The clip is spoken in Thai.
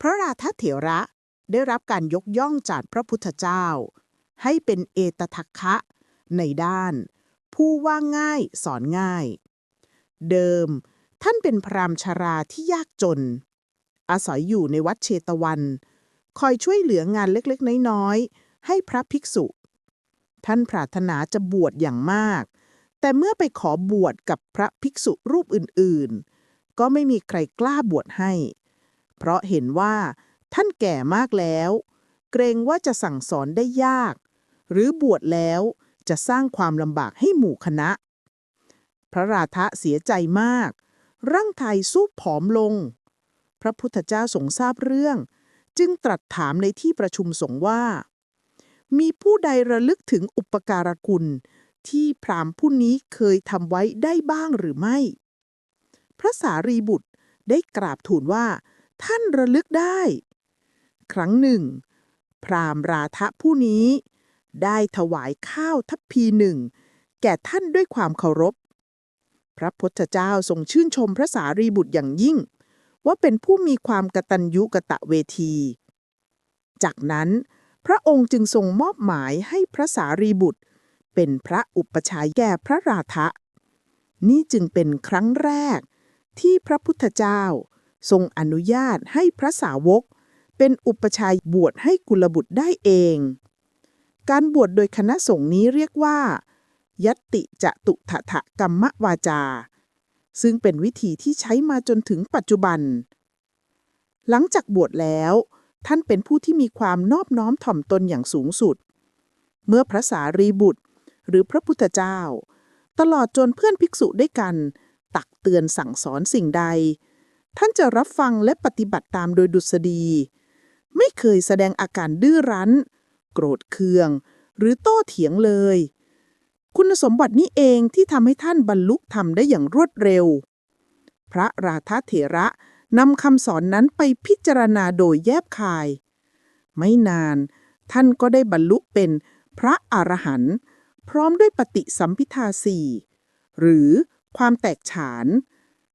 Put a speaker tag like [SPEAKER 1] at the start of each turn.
[SPEAKER 1] พระราธเถระได้รับการยกย่องจากพระพุทธเจ้า ให้เป็นเอตทัคคะ ในด้าน ผู้ว่าง่ายสอนง่าย เดิม ท่านเป็นพรามณ์ชราที่ยากจน อาศัยอยู่ในวัดเชตวัน คอยช่วยเหลืองานเล็กๆ น้อยๆ ให้พระภิกษุ ท่านปรารถนาจะบวชอย่างมาก แต่เมื่อไปขอบวชกับพระภิกษุรูปอื่นๆ ก็ไม่มีใครกล้าบวชให้ เพราะเห็นว่าท่านแก่มากแล้ว เกรงว่าจะสั่งสอนได้ยาก หรือบวชแล้วจะสร้างความลำบากให้หมู่คณะ พระราธะเสียใจมาก ร่างกายสู้ผอมลง พระพุทธเจ้าทรงทราบเรื่อง จึงตรัสถามในที่ประชุมสงฆ์ว่า มีผู้ใดระลึกถึงอุปการะคุณ ที่พรามผู้นี้เคยทำไว้ได้บ้างหรือไม่ พระสารีบุตรได้กราบทูลว่า ท่านระลึกได้ ครั้งหนึ่ง พราหมณ์ราทะผู้นี้ ได้ถวายข้าวทัพพีหนึ่ง แก่ท่านด้วยความเคารพ พระพุทธเจ้าทรงชื่นชมพระสารีบุตรอย่างยิ่ง ว่าเป็นผู้มีความกตัญญูกะตะเวที จากนั้น พระองค์จึงทรงมอบหมายให้พระสารีบุตร เป็นพระอุปชายแก่พระราธะ นี่จึงเป็นครั้งแรกที่พระพุทธเจ้า ทรงอนุญาตให้พระสาวก เป็นอุปชฌายบวชให้กุลบุตรได้เอง การบวชโดยคณะสงฆ์นี้เรียกว่า ยัตติจตุถะถะกรรมวาจา ซึ่งเป็นวิธีที่ใช้มาจนถึงปัจจุบัน หลังจากบวชแล้ว ท่านเป็นผู้ที่มีความนอบน้อมถ่อมตนอย่างสูงสุด เมื่อพระสารีบุตร หรือพระพุทธเจ้า ตลอดจนเพื่อนภิกษุด้วยกัน ตักเตือนสั่งสอนสิ่งใด ท่านจะรับฟังและปฏิบัติตามโดยดุษฎี ไม่เคยแสดงอาการดื้อรั้น โกรธเคือง หรือโต้เถียงเลย คุณสมบัตินี้เองที่ทำให้ท่านบรรลุธรรมได้อย่างรวดเร็ว พระราธเถระนำคำสอนนั้นไปพิจารณาโดยแยบคาย ไม่นาน ท่านก็ได้บรรลุเป็นพระอรหันต์พร้อมด้วยปฏิสัมพิทาสี่หรือความแตกฉาน